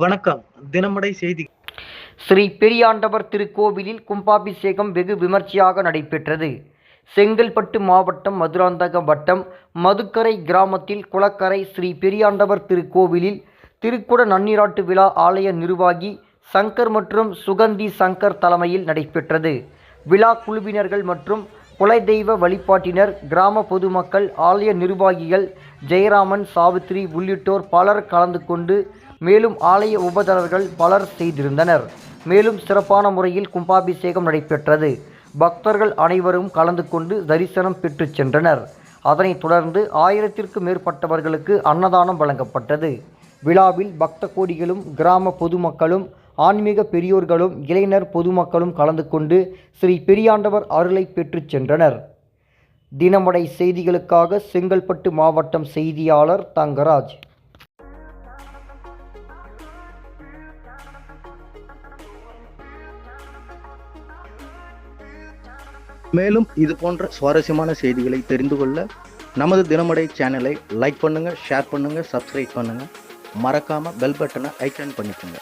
வணக்கம். தினமடை செய்தி. ஸ்ரீ பெரியாண்டவர் திருக்கோவிலில் கும்பாபிஷேகம் வெகு விமர்சையாக நடைபெற்றது. செங்கல்பட்டு மாவட்டம் மதுராந்தக வட்டம் மதுக்கரை கிராமத்தில் குளக்கரை ஸ்ரீ பெரியாண்டவர் திருக்கோவிலில் திருக்குட நன்னீராட்டு விழா ஆலய நிர்வாகி சங்கர் மற்றும் சுகந்தி சங்கர் தலைமையில் நடைபெற்றது. விழா குழுவினர்கள் மற்றும் குலதெய்வ வழிபாட்டினர் கிராம பொதுமக்கள் ஆலய நிர்வாகிகள் ஜெயராமன் சாவித்ரி உள்ளிட்டோர் பலர் கலந்து கொண்டு மேலும் ஆலய உபதரர்கள் பலர் செய்திருந்தனர். மேலும் சிறப்பான முறையில் கும்பாபிஷேகம் நடைபெற்றது. பக்தர்கள் அனைவரும் கலந்து கொண்டு தரிசனம் பெற்று சென்றனர். அதனைத் தொடர்ந்து ஆயிரத்திற்கும் மேற்பட்டவர்களுக்கு அன்னதானம் வழங்கப்பட்டது. விழாவில் பக்த கோடிகளும் கிராம பொதுமக்களும் ஆன்மீக பெரியோர்களும் இளைஞர் பொதுமக்களும் கலந்து கொண்டு ஸ்ரீ பெரியாண்டவர் அருளை பெற்றுச் சென்றனர். தினமடை செய்திகளுக்காக செங்கல்பட்டு மாவட்டம் செய்தியாளர் தங்கராஜ். மேலும் இது போன்ற சுவாரஸ்யமான செய்திகளை தெரிந்து கொள்ள நமது தினமடை சேனலை லைக் பண்ணுங்கள் ஷேர் பண்ணுங்கள் சப்ஸ்கிரைப் பண்ணுங்கள் மறக்காமல் பெல் பட்டனை ஐக்கான் பண்ணிக்கோங்க.